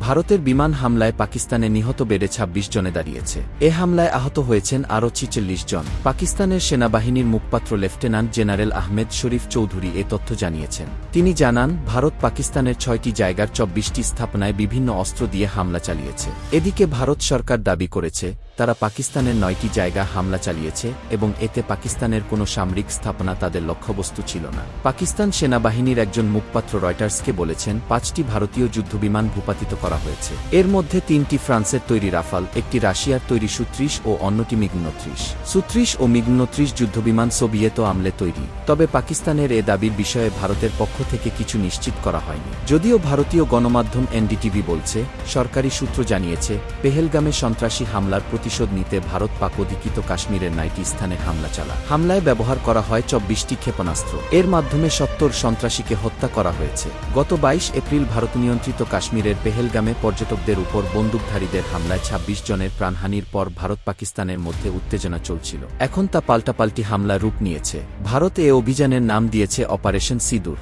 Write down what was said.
ভারতের বিমান হামলায় পাকিস্তানে নিহত বেড়ে ২৬ জনে দাঁড়িয়েছে। এ হামলায় আহত হয়েছেন আরও ছিচল্লিশ জন। পাকিস্তানের সেনাবাহিনীর মুখপাত্র লেফটেন্যান্ট জেনারেল আহমেদ শরীফ চৌধুরী এ তথ্য জানিয়েছেন। তিনি জানান, ভারত পাকিস্তানের ছয়টি জায়গার চব্বিশটি স্থাপনায় বিভিন্ন অস্ত্র দিয়ে হামলা চালিয়েছে। এদিকে ভারত সরকার দাবি করেছে তারা পাকিস্তানের নয়টি জায়গা হামলা চালিয়েছে এবং এতে পাকিস্তানের কোনো সামরিক স্থাপনা তাদের লক্ষ্যবস্তু ছিল না। পাকিস্তান সেনাবাহিনীর একজন মুখপাত্র রয়টার্সকে বলেছেন, পাঁচটি ভারতীয় যুদ্ধবিমান ভূপাতিত করা হয়েছে। এর মধ্যে তিনটি ফ্রান্সের তৈরি রাফাল, একটি রাশিয়ার তৈরি সুত্রিশ ও অন্যটি মিগ উনত্রিশ সুত্রিশ ও মিগ উনত্রিশ যুদ্ধবিমান সোভিয়েত আমলে তৈরি, তবে পাকিস্তানের এ দাবির বিষয়ে ভারতের পক্ষ থেকে কিছু নিশ্চিত করা হয়নি। যদিও ভারতীয় গণমাধ্যম এনডিটিভি বলছে, সরকারি সূত্র জানিয়েছে, পেহেলগামে সন্ত্রাসী হামলার প্রতিশোধ নিতে ভারত পাক অধিকৃত কাশ্মীরের নাইটি স্থানে হামলা চালা হামলায় ব্যবহার করা হয় চব্বিশটি ক্ষেপণাস্ত্র। এর মাধ্যমে সত্তর সন্ত্রাসীকে হত্যা করা হয়েছে। গত বাইশ এপ্রিল ভারত নিয়ন্ত্রিত কাশ্মীরের পেহেলগামে পর্যটকদের উপর বন্দুকধারীদের হামলায় ২৬ জনের প্রাণহানির পর ভারত পাকিস্তানের মধ্যে উত্তেজনা চলছিল। এখন তা পাল্টাপাল্টি হামলা রূপ নিয়েছে। ভারত এ অভিযানের নাম দিয়েছে অপারেশন সিঁদুর।